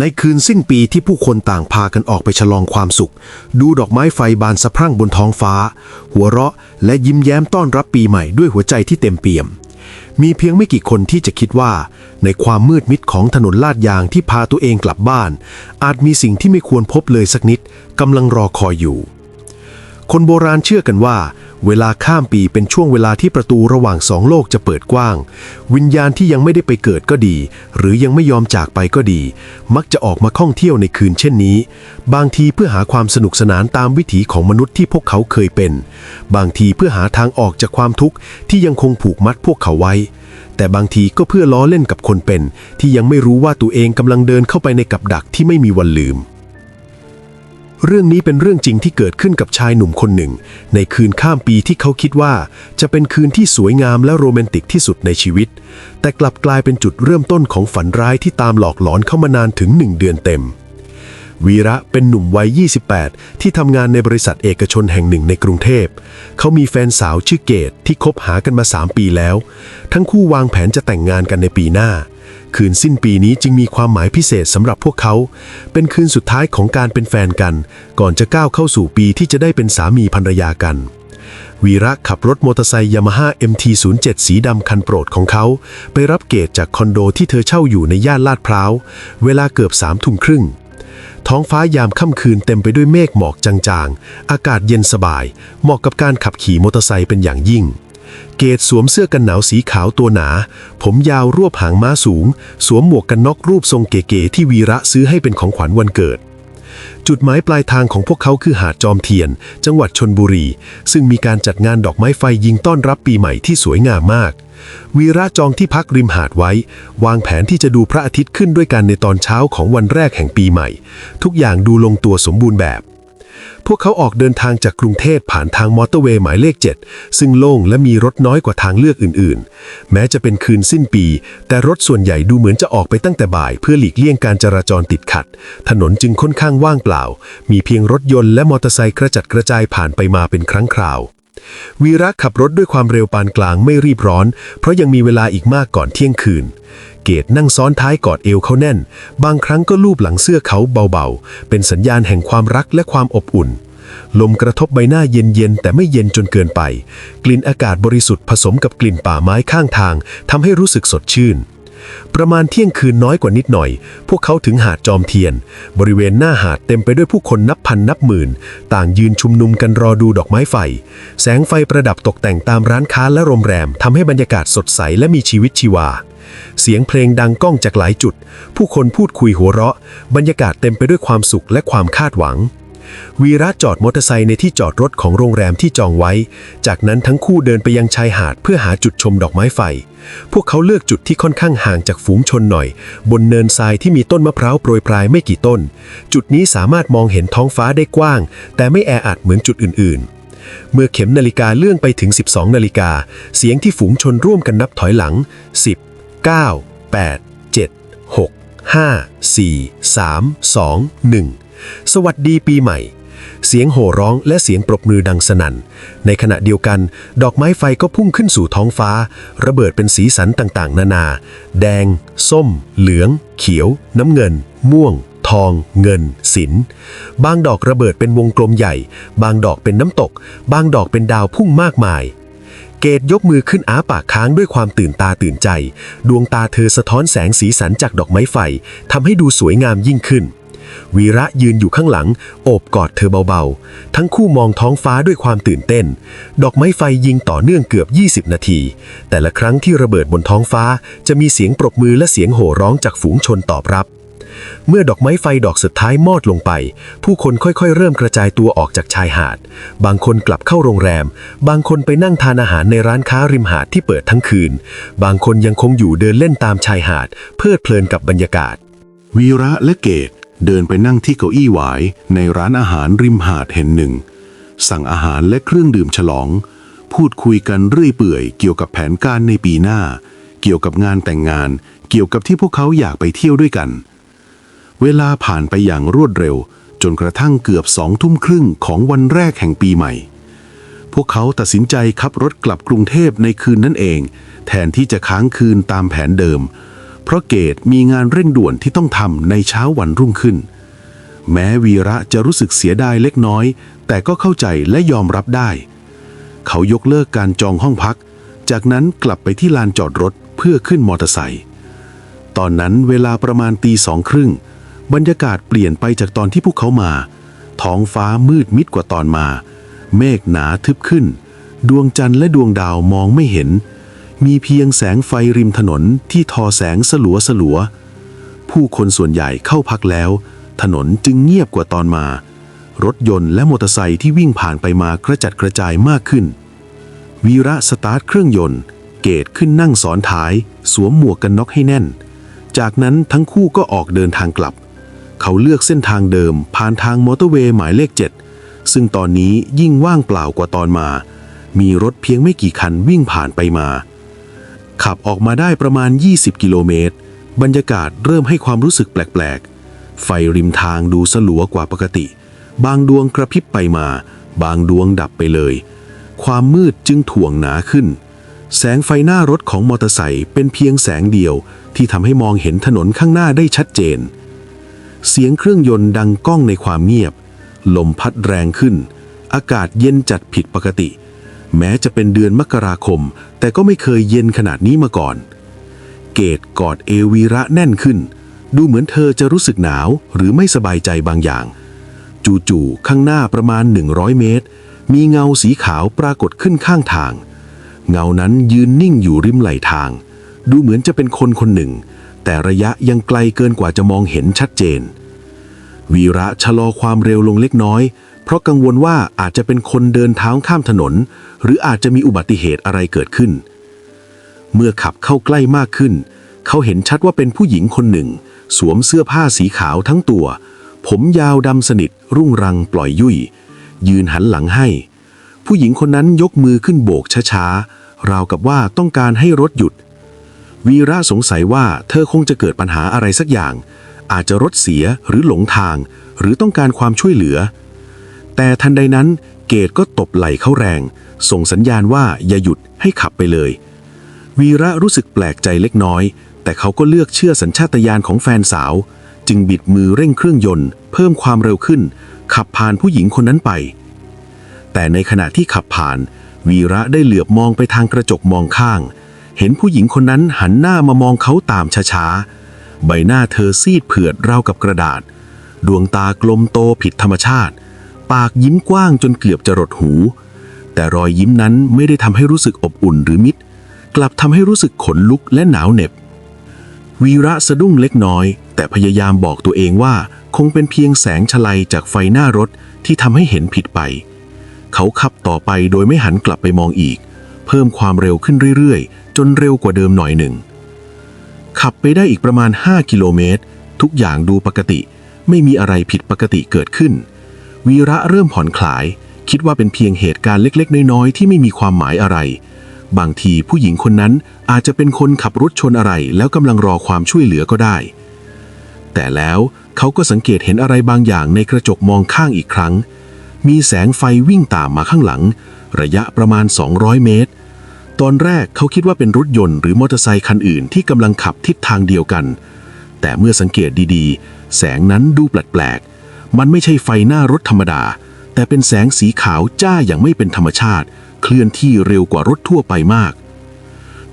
ในคืนสิ้นปีที่ผู้คนต่างพากันออกไปฉลองความสุข ดูดอกไม้ไฟบานสะพรั่งบนท้องฟ้า หัวเราะและยิ้มแย้มต้อนรับปีใหม่ด้วยหัวใจที่เต็มเปี่ยม มีเพียงไม่กี่คนที่จะคิดว่า ในความมืดมิดของถนนลาดยางที่พาตัวเองกลับบ้าน อาจมีสิ่งที่ไม่ควรพบเลยสักนิดกำลังรอคอยอยู่ คนโบราณเชื่อกันว่า เวลาข้ามปีเป็นช่วงเวลาที่ประตูระหว่างสองโลกจะเปิดกว้าง วิญญาณที่ยังไม่ได้ไปเกิดก็ดี หรือยังไม่ยอมจากไปก็ดี มักจะออกมาท่องเที่ยวในคืนเช่นนี้ บางทีเพื่อหาความสนุกสนานตามวิถีของมนุษย์ที่พวกเขาเคยเป็น บางทีเพื่อหาทางออกจากความทุกข์ที่ยังคงผูกมัดพวกเขาไว้แต่บางทีก็เพื่อล้อเล่นกับคนเป็น ที่ยังไม่รู้ว่าตัวเองกำลังเดินเข้าไปในกับดักที่ไม่มีวันลืม เรื่องนี้เป็นเรื่องจริงที่เกิดขึ้นกับชายหนุ่มคนหนึ่ง ในคืนข้ามปีที่เขาคิดว่า จะเป็นคืนที่สวยงามและโรแมนติกที่สุดในชีวิต แต่กลับกลายเป็นจุดเริ่มต้นของฝันร้ายที่ตามหลอกหลอนเข้ามานานถึงหนึ่งเดือนเต็ม วีระเป็นหนุ่มวัย 28 ที่ทำงานในบริษัทเอกชนแห่งหนึ่งในกรุงเทพ เขามีแฟนสาวชื่อเกตที่คบหากันมา 3 ปีแล้ว ทั้งคู่วางแผนจะแต่งงานกันในปีหน้า คืนสิ้นปีนี้จึงมีความหมายพิเศษสำหรับพวกเขา เป็นคืนสุดท้ายของการเป็นแฟนกัน ก่อนจะก้าวเข้าสู่ปีที่จะได้เป็นสามีภรรยากัน วีระขับรถมอเตอร์ไซค์ยามาฮ่า MT-07 สีดำคันโปรดของเขา ไปรับเกตจากคอนโดที่เธอเช่าอยู่ในย่านลาดพร้าว เวลาเกือบสามทุ่มครึ่งท้องฟ้ายามค่ำคืนเต็มไปด้วยเมฆหมอกจางๆ อากาศเย็นสบาย เหมาะกับการขับขี่มอเตอร์ไซค์เป็นอย่างยิ่ง เกตสวมเสื้อกันหนาวสีขาวตัวหนา ผมยาวรวบหางม้าสูง สวมหมวกกันน็อกรูปทรงเก๋ๆที่วีระซื้อให้เป็นของขวัญวันเกิด จุดหมายปลายทางของพวกเขาคือหาดจอมเทียน จังหวัดชนบุรี ซึ่งมีการจัดงานดอกไม้ไฟยิงต้อนรับปีใหม่ที่สวยงามมาก วีระจองที่พักริมหาดไว้ วางแผนที่จะดูพระอาทิตย์ขึ้นด้วยกันในตอนเช้าของวันแรกแห่งปีใหม่ ทุกอย่างดูลงตัวสมบูรณ์แบบ พวกเขาออกเดินทางจากกรุงเทพผ่านทางมอเตอร์เวย์หมายเลข 7 ซึ่งโล่งและมีรถน้อยกว่าทางเลือกอื่น ๆ แม้จะเป็นคืนสิ้นปี แต่รถส่วนใหญ่ดูเหมือนจะออกไปตั้งแต่บ่าย เพื่อหลีกเลี่ยงการจราจรติดขัด ถนนจึงค่อนข้างว่างเปล่า มีเพียงรถยนต์และมอเตอร์ไซค์กระจัดกระจายผ่านไปมาเป็นครั้งคราววีระขับรถด้วยความเร็วปานกลางไม่รีบร้อน เพราะยังมีเวลาอีกมากก่อนเที่ยงคืน เกตนั่งซ้อนท้ายกอดเอวเขาแน่น บางครั้งก็ลูบหลังเสื้อเขาเบาๆ เป็นสัญญาณแห่งความรักและความอบอุ่น ลมกระทบใบหน้าเย็นๆ แต่ไม่เย็นจนเกินไป กลิ่นอากาศบริสุทธิ์ผสมกับกลิ่นป่าไม้ข้างทางทำให้รู้สึกสดชื่น ประมาณเที่ยงคืนน้อยกว่านิดหน่อย พวกเขาถึงหาดจอมเทียน บริเวณหน้าหาดเต็มไปด้วยผู้คนนับพันนับหมื่น ต่างยืนชุมนุมกันรอดูดอกไม้ไฟ แสงไฟประดับตกแต่งตามร้านค้าและโรงแรมทำให้บรรยากาศสดใสและมีชีวิตชีวา เสียงเพลงดังก้องจากหลายจุด ผู้คนพูดคุยหัวเราะ บรรยากาศเต็มไปด้วยความสุขและความคาดหวัง วีระจอดมอเตอร์ไซค์ในที่จอดรถของโรงแรมที่จองไว้ จากนั้นทั้งคู่เดินไปยังชายหาดเพื่อหาจุดชมดอกไม้ไฟ พวกเขาเลือกจุดที่ค่อนข้างห่างจากฝูงชนหน่อย บนเนินทรายที่มีต้นมะพร้าวโปรยปลายไม่กี่ต้น จุดนี้สามารถมองเห็นท้องฟ้าได้กว้าง แต่ไม่แออัดเหมือนจุดอื่น ๆเมื่อเข็มนาฬิกาเลื่อนไปถึง 12 นาฬิกา เสียงที่ฝูงชนร่วมกันนับถอยหลัง 10 9 8 7 6 5 4 3 2 1 สวัสดีปีใหม่ เสียงโห่ร้องและเสียงปรบมือดังสนั่น ในขณะเดียวกัน ดอกไม้ไฟก็พุ่งขึ้นสู่ท้องฟ้า ระเบิดเป็นสีสันต่างๆ นานา แดง ส้ม เหลือง เขียว น้ำเงิน ม่วง ทอง เงิน สิน บางดอกระเบิดเป็นวงกลมใหญ่ บางดอกเป็นน้ำตก บางดอกเป็นดาวพุ่งมากมายเกตยกมือขึ้นอ้าปากค้างด้วยความตื่นตาตื่นใจ ดวงตาเธอสะท้อนแสงสีสันจากดอกไม้ไฟทำให้ดูสวยงามยิ่งขึ้น วีระยืนอยู่ข้างหลัง โอบกอดเธอเบาๆ ทั้งคู่มองท้องฟ้าด้วยความตื่นเต้น ดอกไม้ไฟยิงต่อเนื่องเกือบ 20 นาที แต่ละครั้งที่ระเบิดบนท้องฟ้า จะมีเสียงปรบมือและเสียงโห่ร้องจากฝูงชนตอบรับ เมื่อดอกไม้ไฟดอกสุดท้ายมอดลงไป ผู้คนค่อยๆ เริ่มกระจายตัวออกจากชายหาด บางคนกลับเข้าโรงแรม บางคนไปนั่งทานอาหารในร้านค้าริมหาดที่เปิดทั้งคืน บางคนยังคงอยู่เดินเล่นตามชายหาด เพลิดเพลินกับบรรยากาศ วีระและเกต เดินไปนั่งที่เก้าอี้หวายในร้านอาหารริมหาดแห่งหนึ่ง สั่งอาหารและเครื่องดื่มฉลอง พูดคุยกันเรื่อยเปื่อยเกี่ยวกับแผนการในปีหน้า เกี่ยวกับงานแต่งงาน เกี่ยวกับที่พวกเขาอยากไปเที่ยวด้วยกัน เวลาผ่านไปอย่างรวดเร็ว จนกระทั่งเกือบสองทุ่มครึ่งของวันแรกแห่งปีใหม่ พวกเขาตัดสินใจขับรถกลับกรุงเทพในคืนนั่นเอง แทนที่จะค้างคืนตามแผนเดิม เพราะเกตมีงานเร่งด่วนที่ต้องทำในเช้าวันรุ่งขึ้น แม้วีระจะรู้สึกเสียดายเล็กน้อย แต่ก็เข้าใจและยอมรับได้ เขายกเลิกการจองห้องพัก จากนั้นกลับไปที่ลานจอดรถเพื่อขึ้นมอเตอร์ไซค์ตอนนั้นเวลาประมาณตีสองครึ่งบรรยากาศเปลี่ยนไปจากตอนที่พวกเขามา ท้องฟ้ามืดมิดกว่าตอนมา เมฆหนาทึบขึ้น ดวงจันทร์และดวงดาวมองไม่เห็น มีเพียงแสงไฟริมถนนที่ทอแสงสลัวสลัว ผู้คนส่วนใหญ่เข้าพักแล้ว ถนนจึงเงียบกว่าตอนมา รถยนต์และมอเตอร์ไซค์ที่วิ่งผ่านไปมากระจัดกระจายมากขึ้น วีระสตาร์ทเครื่องยนต์ เกตขึ้นนั่งซ้อนท้าย สวมหมวกกันน็อกให้แน่น จากนั้นทั้งคู่ก็ออกเดินทางกลับ เขาเลือกเส้นทางเดิมผ่านทางมอเตอร์เวย์หมายเลข 7 ซึ่งตอนนี้ยิ่งว่างเปล่ากว่าตอนมา มีรถเพียงไม่กี่คันวิ่งผ่านไปมา ขับออกมาได้ประมาณ 20 กิโลเมตร บรรยากาศเริ่มให้ความรู้สึกแปลกๆ ไฟริมทางดูสลัวกว่าปกติ บางดวงกระพริบไปมา บางดวงดับไปเลย ความมืดจึงถ่วงหนาขึ้น แสงไฟหน้ารถของมอเตอร์ไซค์เป็นเพียงแสงเดียวที่ทำให้มองเห็นถนนข้างหน้าได้ชัดเจน เสียงเครื่องยนต์ดังก้องในความเงียบ ลมพัดแรงขึ้น อากาศเย็นจัดผิดปกติ แม้จะเป็นเดือนมกราคม แต่ก็ไม่เคยเย็นขนาดนี้มาก่อน เกตกอดเอวีระแน่นขึ้น ดูเหมือนเธอจะรู้สึกหนาวหรือไม่สบายใจบางอย่าง จู่ๆข้างหน้าประมาณ 100 เมตร มีเงาสีขาวปรากฏขึ้นข้างทาง เงานั้นยืนนิ่งอยู่ริมไหลทาง ดูเหมือนจะเป็นคนคนหนึ่ง แต่ระยะยังไกลเกินกว่าจะมองเห็นชัดเจน วีระชะลอความเร็วลงเล็กน้อย เพราะกังวลว่าอาจจะเป็นคนเดินเท้าข้ามถนน หรืออาจจะมีอุบัติเหตุอะไรเกิดขึ้น เมื่อขับเข้าใกล้มากขึ้น เขาเห็นชัดว่าเป็นผู้หญิงคนหนึ่ง สวมเสื้อผ้าสีขาวทั้งตัว ผมยาวดำสนิท รุ่งรังปล่อยยุ่ย ยืนหันหลังให้ ผู้หญิงคนนั้นยกมือขึ้นโบกช้าๆราวกับว่าต้องการให้รถหยุด วีระสงสัยว่าเธอคงจะเกิดปัญหาอะไรสักอย่าง อาจจะรถเสียหรือหลงทาง หรือต้องการความช่วยเหลือ แต่ทันใดนั้นเกตก็ตบไหล่เขาแรง ส่งสัญญาณว่าอย่าหยุดให้ขับไปเลย วีระรู้สึกแปลกใจเล็กน้อย แต่เขาก็เลือกเชื่อสัญชาตญาณของแฟนสาว จึงบิดมือเร่งเครื่องยนต์ เพิ่มความเร็วขึ้น ขับผ่านผู้หญิงคนนั้นไป แต่ในขณะที่ขับผ่าน วีระได้เหลือบมองไปทางกระจกมองข้าง เห็นผู้หญิงคนนั้นหันหน้ามามองเขาตามช้าๆใบหน้าเธอซีดเผือดราวกับกระดาษ ดวงตากลมโตผิดธรรมชาติ ปากยิ้มกว้างจนเกือบจะรดหู แต่รอยยิ้มนั้นไม่ได้ทำให้รู้สึกอบอุ่นหรือมิตรกลับทำให้รู้สึกขนลุกและหนาวเหน็บ วีระสะดุ้งเล็กน้อย แต่พยายามบอกตัวเองว่าคงเป็นเพียงแสงฉลัยจากไฟหน้ารถที่ทำให้เห็นผิดไป เขาขับต่อไปโดยไม่หันกลับไปมองอีก เพิ่มความเร็วขึ้นเรื่อยๆ จนเร็วกว่าเดิมหน่อยหนึ่ง ขับไปได้อีกประมาณ 5 กิโลเมตร ทุกอย่างดูปกติ ไม่มีอะไรผิดปกติเกิดขึ้น วีระเริ่มผ่อนคลาย คิดว่าเป็นเพียงเหตุการณ์เล็กๆ น้อยๆ ที่ไม่มีความหมายอะไร บางทีผู้หญิงคนนั้นอาจจะเป็นคนขับรถชนอะไร แล้วกำลังรอความช่วยเหลือก็ได้ แต่แล้วเขาก็สังเกตเห็นอะไรบางอย่างในกระจกมองข้างอีกครั้ง มีแสงไฟวิ่งตามมาข้างหลัง ระยะประมาณ 200 เมตร ตอนแรกเขาคิดว่าเป็นรถยนต์หรือมอเตอร์ไซค์คันอื่นที่กำลังขับทิศทางเดียวกัน แต่เมื่อสังเกตดีๆ แสงนั้นดูแปลกๆ มันไม่ใช่ไฟหน้ารถธรรมดา แต่เป็นแสงสีขาวจ้าอย่างไม่เป็นธรรมชาติ เคลื่อนที่เร็วกว่ารถทั่วไปมาก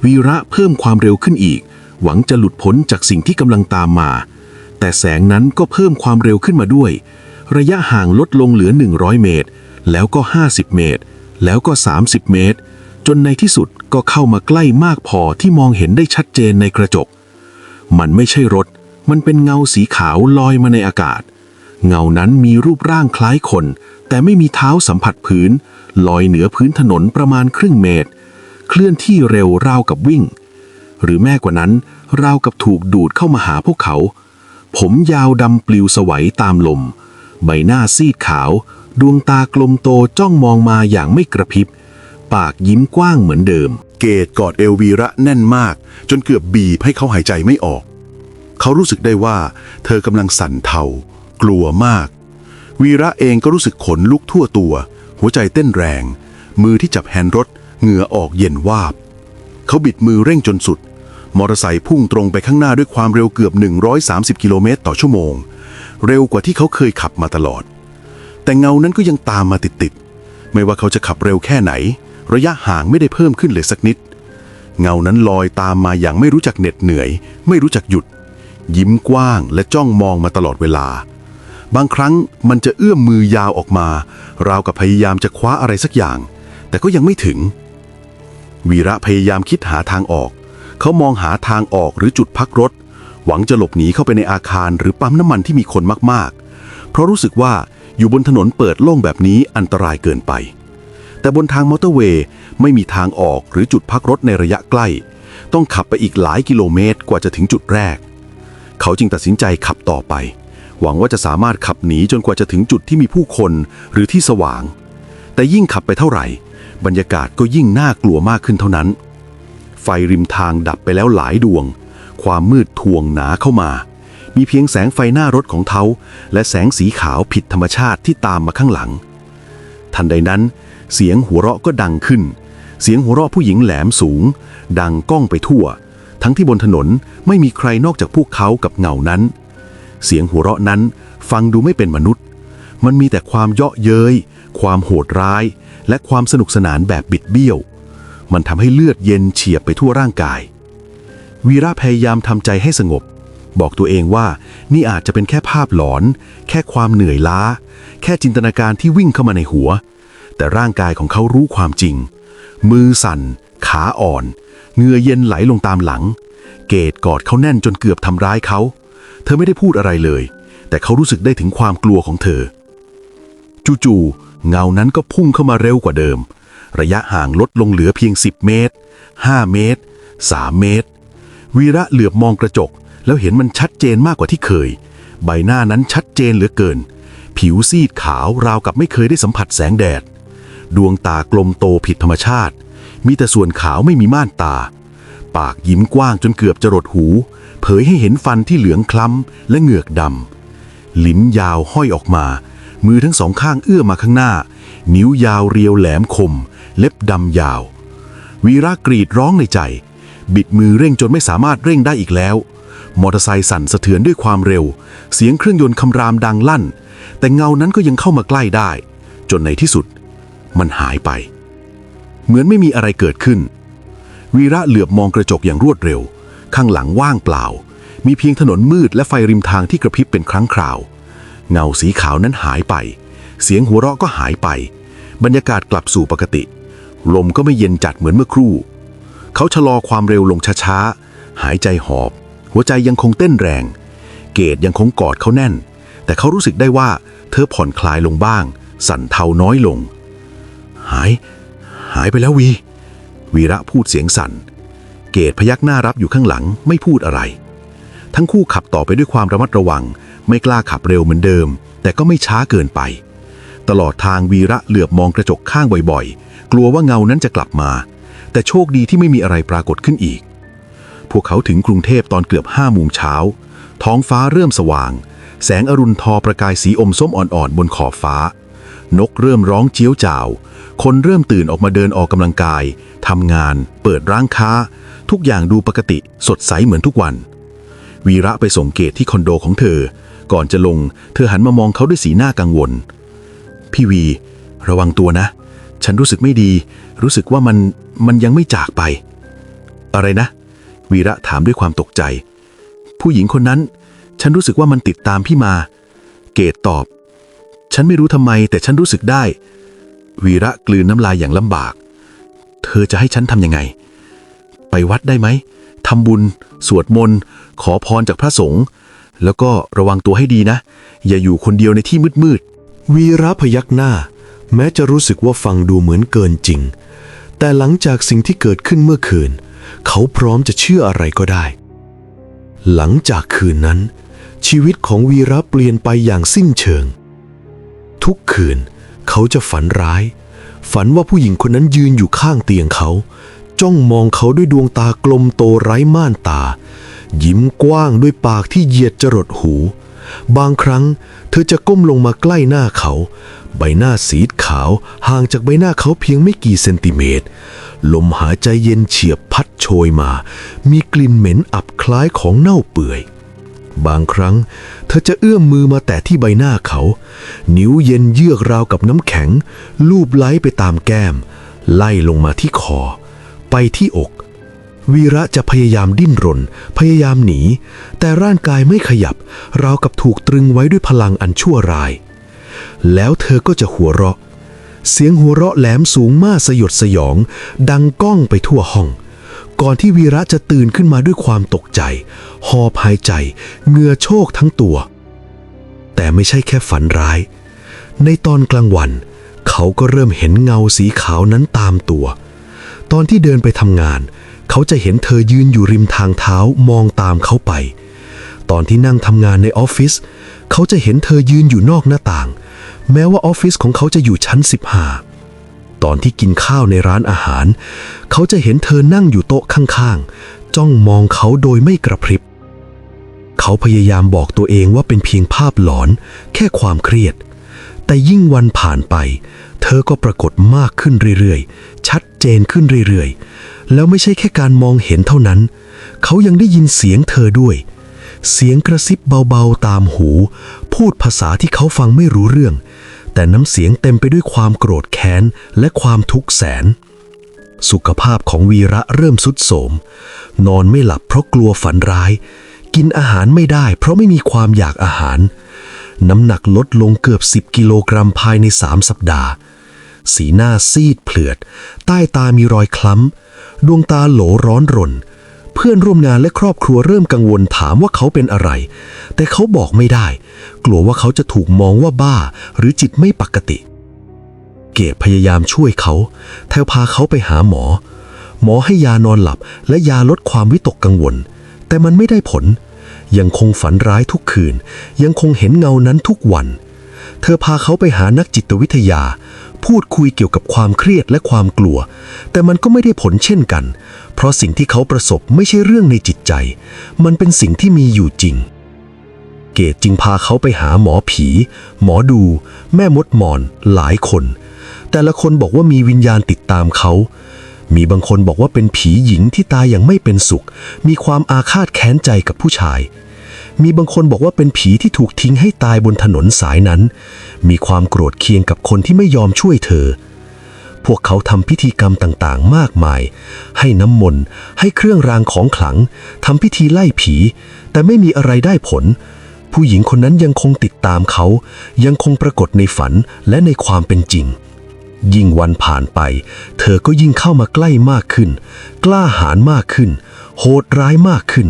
วีระเพิ่มความเร็วขึ้นอีก หวังจะหลุดพ้นจากสิ่งที่กำลังตามมา แต่แสงนั้นก็เพิ่มความเร็วขึ้นมาด้วย ระยะห่างลดลงเหลือ 100 เมตร แล้วก็ 50 เมตร แล้วก็ 30 เมตร จนในที่สุดก็เข้ามาใกล้มากพอที่มองเห็นได้ชัดเจนในกระจก มันไม่ใช่รถ มันเป็นเงาสีขาวลอยมาในอากาศ เงานั้นมีรูปร่างคล้ายคน แต่ไม่มีเท้าสัมผัสพื้น ลอยเหนือพื้นถนนประมาณครึ่งเมตร เคลื่อนที่เร็วราวกับวิ่ง หรือแม่กว่านั้นราวกับถูกดูดเข้ามาหาพวกเขา ผมยาวดำปลิวสวัยตามลม ใบหน้าซีดขาว ดวงตากลมโตจ้องมองมาอย่างไม่กระพริบ ปากยิ้มกว้างเหมือนเดิม เกตกอดเอลวีระแน่นมาก จนเกือบบีบให้เขาหายใจไม่ออก เขารู้สึกได้ว่า เธอกำลังสั่นเทา กลัวมาก วีระเองก็รู้สึกขนลุกทั่วตัว หัวใจเต้นแรง มือที่จับแฮนด์รถ เหงื่อออกเย็นวาบ เขาบิดมือเร่งจนสุด มอเตอร์ไซค์พุ่งตรงไปข้างหน้าด้วยความเร็วเกือบ 130 กิโลเมตรต่อชั่วโมง เร็วกว่าที่เขาเคยขับมาตลอด แต่เงานั้นก็ยังตามมาติดๆไม่ว่าเขาจะขับเร็วแค่ไหน ระยะห่างไม่ได้เพิ่มขึ้นเลยสักนิด เงานั้นลอยตามมาอย่างไม่รู้จักเหน็ดเหนื่อย ไม่รู้จักหยุดยิ้มกว้างและจ้องมองมาตลอดเวลา บางครั้งมันจะเอื้อมมือยาวออกมา ราวกับพยายามจะคว้าอะไรสักอย่าง แต่ก็ยังไม่ถึง วีระพยายามคิดหาทางออก เขามองหาทางออกหรือจุดพักรถ หวังจะหลบหนีเข้าไปในอาคารหรือปั๊มน้ำมันที่มีคนมากๆ เพราะรู้สึกว่าอยู่บนถนนเปิดโล่งแบบนี้อันตรายเกินไป แต่บนทางมอเตอร์เวย์ไม่มีทางออกหรือจุดพักรถในระยะใกล้ ต้องขับไปอีกหลายกิโลเมตรกว่าจะถึงจุดแรก เขาจึงตัดสินใจขับต่อไป หวังว่าจะสามารถขับหนีจนกว่าจะถึงจุดที่มีผู้คนหรือที่สว่าง แต่ยิ่งขับไปเท่าไหร่ บรรยากาศก็ยิ่งน่ากลัวมากขึ้นเท่านั้น ไฟริมทางดับไปแล้วหลายดวง ความมืดทวงหนาเข้ามา มีเพียงแสงไฟหน้ารถของเขา และแสงสีขาวผิดธรรมชาติที่ตามมาข้างหลัง ทันใดนั้น เสียงหัวเราะก็ดังขึ้น เสียงหัวเราะผู้หญิงแหลมสูง ดังก้องไปทั่ว ทั้งที่บนถนนไม่มีใครนอกจากพวกเขากับเงานั้น เสียงหัวเราะนั้นฟังดูไม่เป็นมนุษย์ มันมีแต่ความเยาะเย้ย ความโหดร้าย และความสนุกสนานแบบบิดเบี้ยว มันทำให้เลือดเย็นเฉียบไปทั่วร่างกาย วีระพยายามทำใจให้สงบ บอกตัวเองว่านี่อาจจะเป็นแค่ภาพหลอน แค่ความเหนื่อยล้า แค่จินตนาการที่วิ่งเข้ามาในหัว แต่ร่างกายของเขารู้ความจริง มือสั่น ขาอ่อนเหงื่อเย็นไหลลงตามหลัง เกตกอดเขาแน่นจนเกือบทำร้ายเขา เธอไม่ได้พูดอะไรเลย แต่เขารู้สึกได้ถึงความกลัวของเธอ จู่ๆเงานั้นก็พุ่งเข้ามาเร็วกว่าเดิม ระยะห่างลดลงเหลือเพียง 10 เมตร 5 เมตร 3 เมตร วีระเหลือบมองกระจก แล้วเห็นมันชัดเจนมากกว่าที่เคย ใบหน้านั้นชัดเจนเหลือเกิน ผิวซีดขาวราวกับไม่เคยได้สัมผัสแสงแดด ดวงตากลมโตผิดธรรมชาติ มีแต่ส่วนขาวไม่มีม่านตา ปากยิ้มกว้างจนเกือบจะรดหู เผยให้เห็นฟันที่เหลืองคล้ำและเหงือกดำลิ้นยาวห้อยออกมา มือทั้งสองข้างเอื้อมาข้างหน้า นิ้วยาวเรียวแหลมคม เล็บดำยาว วีระกรีดร้องในใจ บิดมือเร่งจนไม่สามารถเร่งได้อีกแล้ว มอเตอร์ไซค์สั่นสะเทือนด้วยความเร็ว เสียงเครื่องยนต์คำรามดังลั่น แต่เงานั้นก็ยังเข้ามาใกล้ได้ จนในที่สุด มันหายไป เหมือนไม่มีอะไรเกิดขึ้น วีระเหลือบมองกระจกอย่างรวดเร็ว ข้างหลังว่างเปล่า มีเพียงถนนมืดและไฟริมทางที่กระพริบเป็นครั้งคราว เงาสีขาวนั้นหายไป เสียงหัวเราะก็หายไป บรรยากาศกลับสู่ปกติ ลมก็ไม่เย็นจัดเหมือนเมื่อครู่ เขาชะลอความเร็วลงช้าๆ หายใจหอบ หัวใจยังคงเต้นแรง เกตยังคงกอดเขาแน่น แต่เขารู้สึกได้ว่าเธอผ่อนคลายลงบ้าง สั่นเทาน้อยลง หาย หายไปแล้ววี วีระพูดเสียงสั่น เกตพยักหน้ารับอยู่ข้างหลังไม่พูดอะไร ทั้งคู่ขับต่อไปด้วยความระมัดระวัง ไม่กล้าขับเร็วเหมือนเดิม แต่ก็ไม่ช้าเกินไป ตลอดทางวีระเหลือบมองกระจกข้างบ่อยๆ กลัวว่าเงานั้นจะกลับมา แต่โชคดีที่ไม่มีอะไรปรากฏขึ้นอีก พวกเขาถึงกรุงเทพตอนเกือบห้าโมงเช้า ท้องฟ้าเริ่มสว่าง แสงอรุณทอประกายสีอมส้มอ่อนๆบนขอบฟ้า นกเริ่มร้องเจียวจ่าว คนเริ่มตื่นออกมาเดินออกกำลังกาย ทำงาน เปิดร้านค้า ทุกอย่างดูปกติ สดใสเหมือนทุกวัน วีระไปส่งเกตที่คอนโดของเธอ ก่อนจะลง เธอหันมามองเขาด้วยสีหน้ากังวล พี่วี ระวังตัวนะ ฉันรู้สึกไม่ดี รู้สึกว่ามันมันยังไม่จากไป อะไรนะ วีระถามด้วยความตกใจ ผู้หญิงคนนั้น ฉันรู้สึกว่ามันติดตามพี่มา เกตตอบ ฉันไม่รู้ทำไม แต่ฉันรู้สึกได้ วีระกลืนน้ำลายอย่างลำบาก เธอจะให้ฉันทำยังไง ไปวัดได้ไหมทำบุญ สวดมนต์ ขอพรจากพระสงฆ์แล้วก็ระวังตัวให้ดีนะ อย่าอยู่คนเดียวในที่มืดวีระพยักหน้า แม้จะรู้สึกว่าฟังดูเหมือนเกินจริง แต่หลังจากสิ่งที่เกิดขึ้นเมื่อคืน เขาพร้อมจะเชื่ออะไรก็ได้ หลังจากคืนนั้น ชีวิตของวีระเปลี่ยนไปอย่างสิ้นเชิง ทุกคืน เขาจะฝันร้าย ฝันว่าผู้หญิงคนนั้นยืนอยู่ข้างเตียงเขา จ้องมองเขาด้วยดวงตากลมโตไร้ม่านตา ยิ้มกว้างด้วยปากที่เหยียดจรดหู บางครั้ง เธอจะก้มลงมาใกล้หน้าเขา ใบหน้าสีดขาวห่างจากใบหน้าเขาเพียงไม่กี่เซนติเมตร ลมหายใจเย็นเฉียบพัดโชยมา มีกลิ่นเหม็นอับคล้ายของเน่าเปื่อย บางครั้ง เธอจะเอื้อมมือมาแตะที่ใบหน้าเขา นิ้วเย็นเยือกราวกับน้ำแข็ง ลูบไล้ไปตามแก้ม ไล่ลงมาที่คอ ไปที่อก วีระจะพยายามดิ้นรน พยายามหนี แต่ร่างกายไม่ขยับ ราวกับถูกตรึงไว้ด้วยพลังอันชั่วร้าย แล้วเธอก็จะหัวเราะ เสียงหัวเราะแหลมสูงมากสยดสยอง ดังก้องไปทั่วห้อง ก่อนที่วีระจะตื่นขึ้นมาด้วยความตกใจ หอบหายใจเหงื่อโชกทั้งตัว แต่ไม่ใช่แค่ฝันร้าย ในตอนกลางวัน เขาก็เริ่มเห็นเงาสีขาวนั้นตามตัว ตอนที่เดินไปทำงาน เขาจะเห็นเธอยืนอยู่ริมทางเท้ามองตามเขาไป ตอนที่นั่งทำงานในออฟฟิศเขาจะเห็นเธอยืนอยู่นอกหน้าต่าง แม้ว่าออฟฟิศของเขาจะอยู่ชั้น 15 ตอนที่กินข้าวในร้านอาหาร เขาจะเห็นเธอนั่งอยู่โต๊ะข้างๆ จ้องมองเขาโดยไม่กระพริบ เขาพยายามบอกตัวเองว่าเป็นเพียงภาพหลอน แค่ความเครียด แต่ยิ่งวันผ่านไป เธอก็ปรากฏมากขึ้นเรื่อยๆ ชัดเจนขึ้นเรื่อยๆ แล้วไม่ใช่แค่การมองเห็นเท่านั้น เขายังได้ยินเสียงเธอด้วย เสียงกระซิบเบาๆตามหู พูดภาษาที่เขาฟังไม่รู้เรื่อง แต่น้ำเสียงเต็มไปด้วยความโกรธแค้นและความทุกข์แสน สุขภาพของวีระเริ่มสุดโทรมนอนไม่หลับเพราะกลัวฝันร้าย กินอาหารไม่ได้เพราะไม่มีความอยากอาหาร น้ำหนักลดลงเกือบ 10 กิโลกรัมภายใน3สัปดาห์ สีหน้าซีดเผือด ใต้ตามีรอยคล้ำ ดวงตาโหลร้อนรน พื่อนร่วมงานและครอบครัวเริ่มกังวลถามว่าเขาเป็นอะไร แต่เขาบอกไม่ได้ กลัวว่าเขาจะถูกมองว่าบ้า หรือจิตไม่ปกติ เกดพยายามช่วยเขาแทวพาเขาไปหาหมอ หมอให้ยานอนหลับ และยาลดความวิตกกังวล แต่มันไม่ได้ผล ยังคงฝันร้ายทุกคืน ยังคงเห็นเงานั้นทุกวัน เธอพาเขาไปหานักจิตวิทยา พูดคุยเกี่ยวกับความเครียดและความกลัว แต่มันก็ไม่ได้ผลเช่นกัน เพราะสิ่งที่เขาประสบไม่ใช่เรื่องในจิตใจ มันเป็นสิ่งที่มีอยู่จริง เกดจึงพาเขาไปหาหมอผี หมอดู แม่มดหมอน หลายคน แต่ละคนบอกว่ามีวิญญาณติดตามเขา มีบางคนบอกว่าเป็นผีหญิงที่ตายอย่างไม่เป็นสุข มีความอาฆาตแค้นใจกับผู้ชายมีบางคนบอกว่าเป็นผีที่ถูกทิ้งให้ตายบนถนนสายนั้น มีความโกรธเคียงกับคนที่ไม่ยอมช่วยเธอ พวกเขาทำพิธีกรรมต่างๆ มากมาย ให้น้ำมนต์ ให้เครื่องรางของขลังทำพิธีไล่ผี แต่ไม่มีอะไรได้ผล ผู้หญิงคนนั้นยังคงติดตามเขา ยังคงปรากฏในฝันและในความเป็นจริง ยิ่งวันผ่านไป เธอก็ยิ่งเข้ามาใกล้มากขึ้น กล้าหาญมากขึ้น โหดร้ายมากขึ้น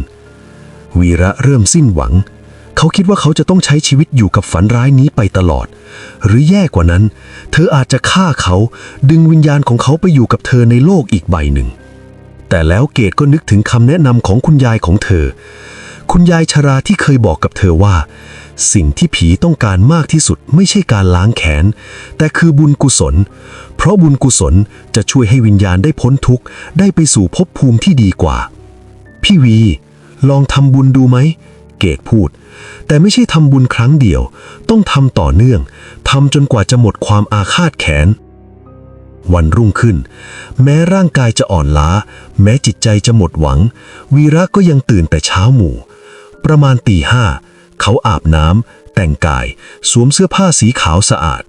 วีระเริ่มสิ้นหวังเขาคิดว่าเขาจะต้องใช้ชีวิตอยู่กับฝันร้ายนี้ไปตลอด หรือแย่กว่านั้น เธออาจจะฆ่าเขา ดึงวิญญาณของเขาไปอยู่กับเธอในโลกอีกใบหนึ่ง แต่แล้วเกดก็นึกถึงคำแนะนำของคุณยายของเธอ คุณยายชราที่เคยบอกกับเธอว่า สิ่งที่ผีต้องการมากที่สุดไม่ใช่การล้างแค้นแต่คือบุญกุศล เพราะบุญกุศลจะช่วยให้วิญญาณได้พ้นทุกข์ ได้ไปสู่ภพภูมิที่ดีกว่า พี่วี ลองทำบุญดูไหม เกดพูด แต่ไม่ใช่ทำบุญครั้งเดียว ต้องทำต่อเนื่องทำจนกว่าจะหมดความอาฆาตแค้นวันรุ่งขึ้น แม้ร่างกายจะอ่อนล้า แม้จิตใจจะหมดหวัง วีระก็ยังตื่นแต่เช้าหมู่ ประมาณตีห้าเขาอาบน้ำแต่งกาย สวมเสื้อผ้าสีขาวสะอาด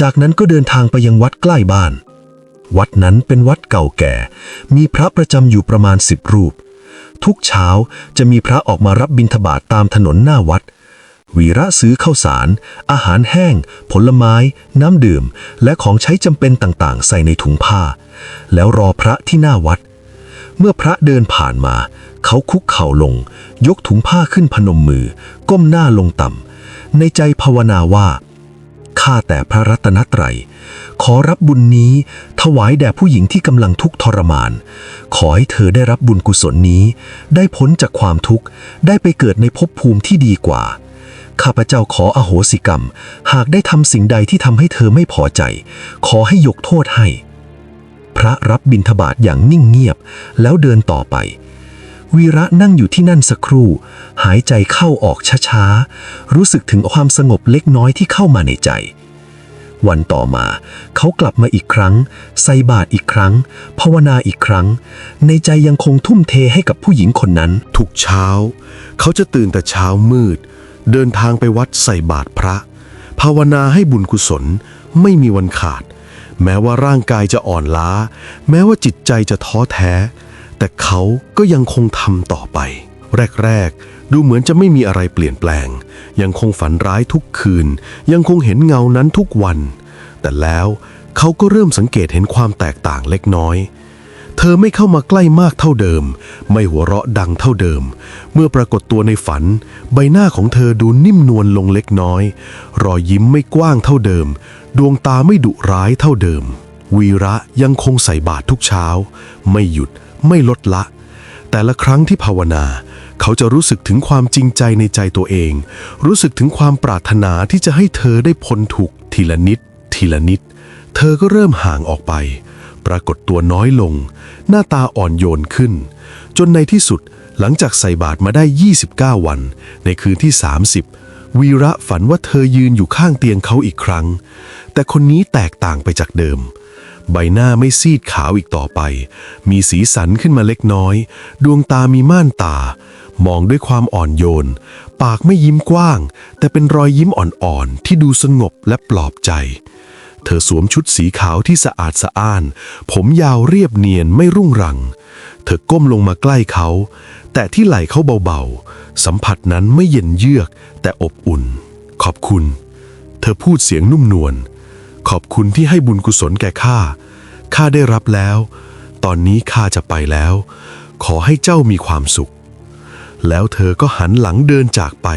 จากนั้นก็เดินทางไปยังวัดใกล้บ้าน วัดนั้นเป็นวัดเก่าแก่ มีพระประจำอยู่ประมาณสิบรูป ทุกเช้าจะมีพระออกมารับบิณฑบาตตามถนนหน้าวัด วีระซื้อข้าวสาร อาหารแห้ง ผลไม้ น้ำดื่ม และของใช้จำเป็นต่างๆ ใส่ในถุงผ้า แล้วรอพระที่หน้าวัด เมื่อพระเดินผ่านมา เขาคุกเข่าลง ยกถุงผ้าขึ้นพนมมือ ก้มหน้าลงต่ำในใจภาวนาว่า ข้าแต่พระรัตนตรัย ขอรับบุญนี้ถวายแด่ผู้หญิงที่กำลังทุกข์ทรมาน ขอให้เธอได้รับบุญกุศลนี้ ได้พ้นจากความทุกข์ ได้ไปเกิดในภพภูมิที่ดีกว่า ข้าพเจ้าขออโหสิกรรม หากได้ทำสิ่งใดที่ทำให้เธอไม่พอใจ ขอให้ยกโทษให้ พระรับบิณฑบาตอย่างนิ่งเงียบแล้วเดินต่อไป วีระนั่งอยู่ที่นั่นสักครู่ หายใจเข้าออกช้าๆ รู้สึกถึงความสงบเล็กน้อยที่เข้ามาในใจ วันต่อมาเขากลับมาอีกครั้ง ใส่บาตรอีกครั้ง ภาวนาอีกครั้ง ในใจยังคงทุ่มเทให้กับผู้หญิงคนนั้น ทุกเช้า เขาจะตื่นแต่เช้ามืด เดินทางไปวัดใส่บาตรพระ ภาวนาให้บุญกุศลไม่มีวันขาด แม้ว่าร่างกายจะอ่อนล้า แม้ว่าจิตใจจะท้อแท้ แต่เขาก็ยังคงทำต่อไป แรก ๆ ดูเหมือนจะไม่มีอะไรเปลี่ยนแปลง ยังคงฝันร้ายทุกคืน ยังคงเห็นเงานั้นทุกวัน แต่แล้วเขาก็เริ่มสังเกตเห็นความแตกต่างเล็กน้อย เธอไม่เข้ามาใกล้มากเท่าเดิม ไม่หัวเราะดังเท่าเดิม เมื่อปรากฏตัวในฝัน ใบหน้าของเธอดูนิ่มนวลลงเล็กน้อย รอยยิ้มไม่กว้างเท่าเดิม ดวงตาไม่ดุร้ายเท่าเดิม วีระยังคงใส่บาตรทุกเช้า ไม่หยุด ไม่ลดละ แต่ละครั้งที่ภาวนา เขาจะรู้สึกถึงความจริงใจในใจตัวเอง รู้สึกถึงความปรารถนาที่จะให้เธอได้พ้นทุกทีละนิด ทีละนิด เธอก็เริ่มห่างออกไป ปรากฏตัวน้อยลง หน้าตาอ่อนโยนขึ้น จนในที่สุดหลังจากใส่บาตรมาได้ 29 วัน ในคืนที่ 30 วีระฝันว่าเธอยืนอยู่ข้างเตียงเขาอีกครั้ง แต่คนนี้แตกต่างไปจากเดิม ใบหน้าไม่ซีดขาวอีกต่อไป มีสีสันขึ้นมาเล็กน้อย ดวงตามีม่านตา มองด้วยความอ่อนโยน ปากไม่ยิ้มกว้าง แต่เป็นรอยยิ้มอ่อนๆ ที่ดูสงบและปลอบใจ เธอสวมชุดสีขาวที่สะอาดสะอ้าน ผมยาวเรียบเนียนไม่รุ่งรัง เธอก้มลงมาใกล้เขา แต่ที่ไหล่เขาเบาๆ สัมผัสนั้นไม่เย็นเยือก แต่อบอุ่น ขอบคุณ เธอพูดเสียงนุ่มนวล ขอบคุณที่ให้บุญกุศลแก่ข้า ข้าได้รับแล้ว ตอนนี้ข้าจะไปแล้ว ขอให้เจ้ามีความสุข แล้วเธอก็หันหลังเดินจากไป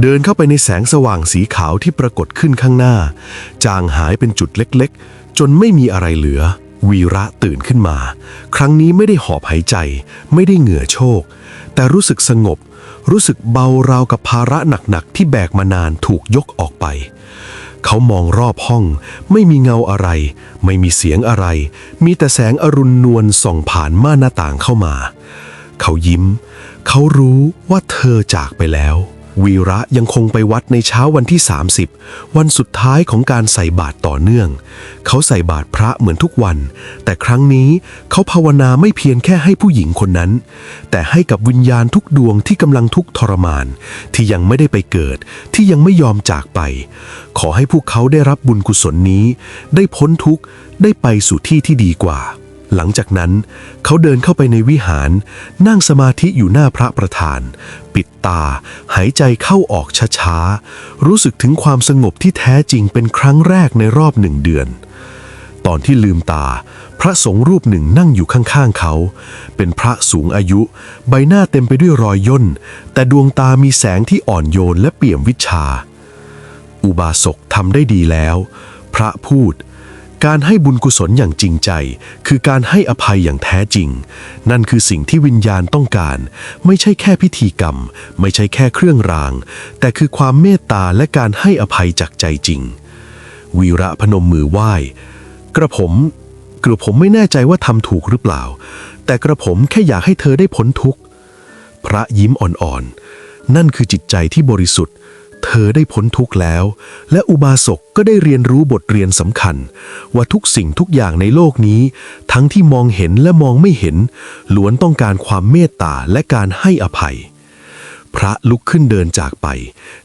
เดินเข้าไปในแสงสว่างสีขาวที่ปรากฏขึ้นข้างหน้า จางหายเป็นจุดเล็กๆ จนไม่มีอะไรเหลือ วีระตื่นขึ้นมา ครั้งนี้ไม่ได้หอบหายใจ ไม่ได้เหงื่อโชก แต่รู้สึกสงบ รู้สึกเบาราวกับภาระหนักๆที่แบกมานานถูกยกออกไป เขามองรอบห้อง ไม่มีเงาอะไร ไม่มีเสียงอะไร มีแต่แสงอรุณนวลส่องผ่านม่านหน้าต่างเข้ามา เขายิ้ม เขารู้ว่าเธอจากไปแล้ว วีระยังคงไปวัดในเช้าวันที่ 30 วันสุดท้ายของการใส่บาตรต่อเนื่อง เขาใส่บาตรพระเหมือนทุกวัน แต่ครั้งนี้เขาภาวนาไม่เพียงแค่ให้ผู้หญิงคนนั้น แต่ให้กับวิญญาณทุกดวงที่กำลังทุกทรมาน ที่ยังไม่ได้ไปเกิด ที่ยังไม่ยอมจากไป ขอให้พวกเขาได้รับบุญกุศลนี้ ได้พ้นทุกข์ได้ไปสู่ที่ที่ดีกว่า หลังจากนั้น เขาเดินเข้าไปในวิหาร นั่งสมาธิอยู่หน้าพระประธาน ปิดตา หายใจเข้าออกช้าๆ รู้สึกถึงความสงบที่แท้จริงเป็นครั้งแรกในรอบหนึ่งเดือน ตอนที่ลืมตา พระสงฆ์รูปหนึ่งนั่งอยู่ข้างๆเขา เป็นพระสูงอายุ ใบหน้าเต็มไปด้วยรอยย่น แต่ดวงตามีแสงที่อ่อนโยนและเปี่ยมวิชา อุบาสกทำได้ดีแล้ว พระพูด การให้บุญกุศลอย่างจริงใจ คือการให้อภัยอย่างแท้จริง นั่นคือสิ่งที่วิญญาณต้องการ ไม่ใช่แค่พิธีกรรม ไม่ใช่แค่เครื่องราง แต่คือความเมตตาและการให้อภัยจากใจจริง วีระพนมมือไหว้ กระผมกระผมไม่แน่ใจว่าทำถูกหรือเปล่า แต่กระผมแค่อยากให้เธอได้พ้นทุกข์ พระยิ้มอ่อนๆ นั่นคือจิตใจที่บริสุทธิ์ เธอได้พ้นทุกข์แล้ว และอุบาสกก็ได้เรียนรู้บทเรียนสำคัญ ว่าทุกสิ่งทุกอย่างในโลกนี้ ทั้งที่มองเห็นและมองไม่เห็นล้วนต้องการความเมตตาและการให้อภัย พระลุกขึ้นเดินจากไป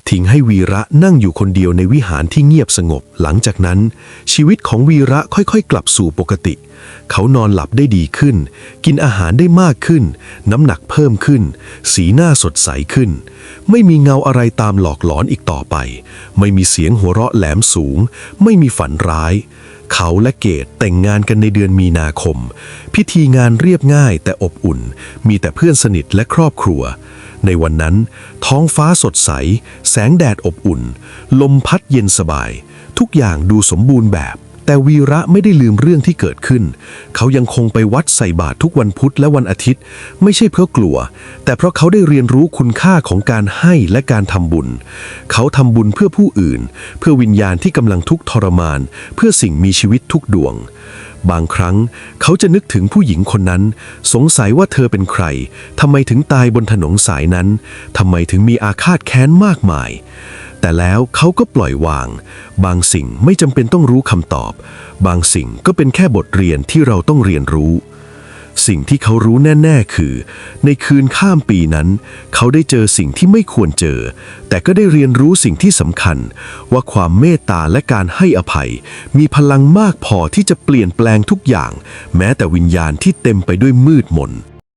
ทิ้งให้วีระนั่งอยู่คนเดียวในวิหารที่เงียบสงบ หลังจากนั้น ชีวิตของวีระค่อยๆ กลับสู่ปกติ เขานอนหลับได้ดีขึ้น กินอาหารได้มากขึ้น น้ำหนักเพิ่มขึ้น สีหน้าสดใสขึ้น ไม่มีเงาอะไรตามหลอกหลอนอีกต่อไป ไม่มีเสียงหัวเราะแหลมสูง ไม่มีฝันร้ายเขาและเกดแต่งงานกันในเดือนมีนาคม พิธีงานเรียบง่ายแต่อบอุ่น มีแต่เพื่อนสนิทและครอบครัว ในวันนั้น ท้องฟ้าสดใส แสงแดดอบอุ่น ลมพัดเย็นสบาย ทุกอย่างดูสมบูรณ์แบบ แต่วีระไม่ได้ลืมเรื่องที่เกิดขึ้น เขายังคงไปวัดใส่บาตรทุกวันพุธและวันอาทิตย์ ไม่ใช่เพราะกลัว แต่เพราะเขาได้เรียนรู้คุณค่าของการให้และการทำบุญ เขาทำบุญเพื่อผู้อื่น เพื่อวิญญาณที่กำลังทุกข์ทรมาน เพื่อสิ่งมีชีวิตทุกดวง บางครั้งเขาจะนึกถึงผู้หญิงคนนั้น สงสัยว่าเธอเป็นใครทำไมถึงตายบนถนนสายนั้นทำไมถึงมีอาฆาตแค้นมากมาย แต่แล้วเขาก็ปล่อยวาง บางสิ่งไม่จำเป็นต้องรู้คำตอบ บางสิ่งก็เป็นแค่บทเรียนที่เราต้องเรียนรู้ สิ่งที่เขารู้แน่ ๆ คือ ในคืนข้ามปีนั้น เขาได้เจอสิ่งที่ไม่ควรเจอ แต่ก็ได้เรียนรู้สิ่งที่สำคัญ ว่าความเมตตาและการให้อภัย มีพลังมากพอที่จะเปลี่ยนแปลงทุกอย่าง แม้แต่วิญญาณที่เต็มไปด้วยมืดมน